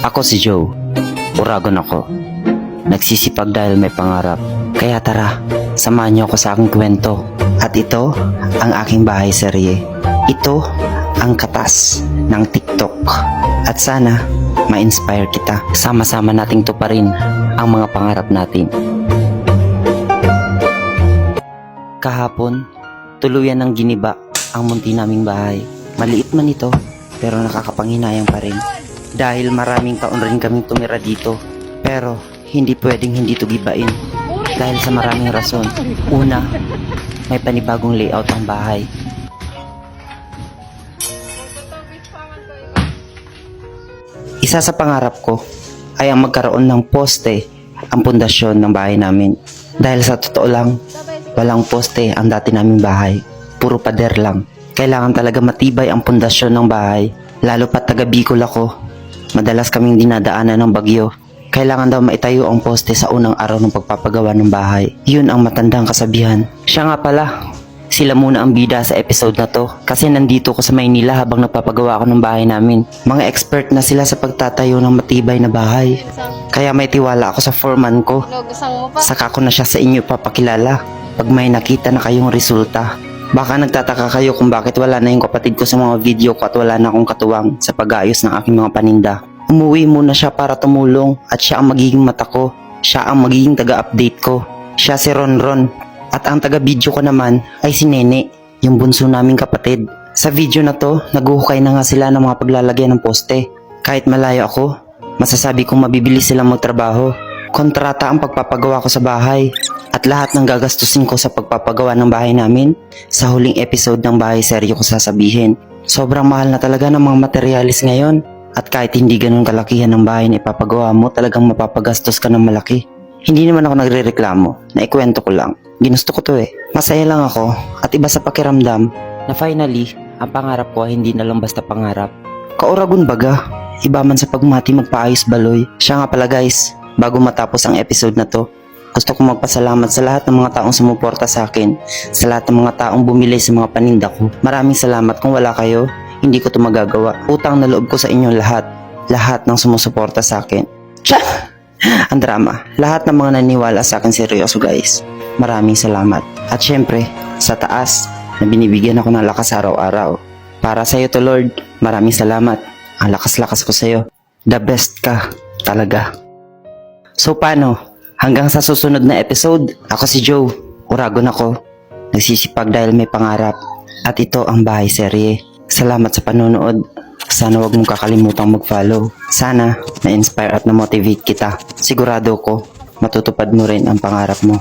Ako si Joe. Uragon ako. Nagsisipag dahil may pangarap. Kaya tara, samahan niyo ako sa aking kwento. At ito, ang aking bahay serye. Ito, ang katas ng TikTok. At sana, ma-inspire kita. Sama-sama nating tuparin ang mga pangarap natin. Kahapon, tuluyan ng giniba ang munti naming bahay. Maliit man ito, pero nakakapanghinayang pa rin. Dahil maraming taon rin kaming tumira dito. Pero, hindi pwedeng hindi to gibain. Dahil sa maraming rason. Una, may panibagong layout ang bahay. Isa sa pangarap ko ay ang magkaroon ng poste ang pundasyon ng bahay namin. Dahil sa totoo lang, walang poste ang dati naming bahay. Puro pader lang. Kailangan talaga matibay ang pundasyon ng bahay. Lalo pa taga Bicol ako. Madalas kaming dinadaanan ng bagyo. Kailangan daw maitayo ang poste sa unang araw ng pagpapagawa ng bahay. Yun ang matandang kasabihan. Siya nga pala, sila muna ang bida sa episode na to kasi nandito ko sa Maynila habang napapagawa ako ng bahay namin. Mga expert na sila sa pagtatayo ng matibay na bahay. Kaya may tiwala ako sa foreman ko. Pa. Saka ko na siya sa inyo papakilala pag may nakita na kayong resulta. Baka nagtataka kayo kung bakit wala na yung kapatid ko sa mga video ko at wala na akong katuwang sa pag-ayos ng aking mga paninda. Umuwi muna siya para tumulong at siya ang magiging mata ko. Siya ang magiging taga-update ko. Siya si Ronron. At ang taga-video ko naman ay si Nene, yung bunso naming kapatid. Sa video na to, naguhukay na nga sila ng mga paglalagyan ng poste. Kahit malayo ako, masasabi kong mabilis silang magtrabaho. Kontrata ang pagpapagawa ko sa bahay at lahat ng gagastusin ko sa pagpapagawa ng bahay namin sa huling episode ng bahay seryo ko sasabihin. Sobrang mahal na talaga ng mga materialis ngayon at kahit hindi ganun kalakihan ng bahay na ipapagawa mo talagang mapapagastos ka ng malaki. Hindi naman ako nagre-reklamo, naikwento ko lang. Ginusto ko to eh. Masaya lang ako at iba sa pakiramdam na finally, ang pangarap ko ay hindi na lang basta pangarap. Kauragon baga, iba man sa pagmati magpaayos baloy. Siya nga pala guys, bago matapos ang episode na to, gusto kong magpasalamat sa lahat ng mga taong sumuporta sa akin, sa lahat ng mga taong bumili sa mga paninda ko. Maraming salamat kung wala kayo, hindi ko to magagawa. Utang na loob ko sa inyo lahat, lahat ng sumusuporta sa akin. Tsa! Ang drama, lahat ng mga naniwala sa akin seryoso guys. Maraming salamat. At syempre, sa taas, na binibigyan ako ng lakas araw-araw. Para sa iyo to Lord, maraming salamat. Ang lakas-lakas ko sa iyo. The best ka, talaga. So paano? Hanggang sa susunod na episode, ako si Joe. Uragon ako. Nagsisipag dahil may pangarap. At ito ang bahay serye. Salamat sa panonood. Sana wag mong kakalimutang mag-follow. Sana na-inspire at na-motivate kita. Sigurado ko, matutupad mo rin ang pangarap mo.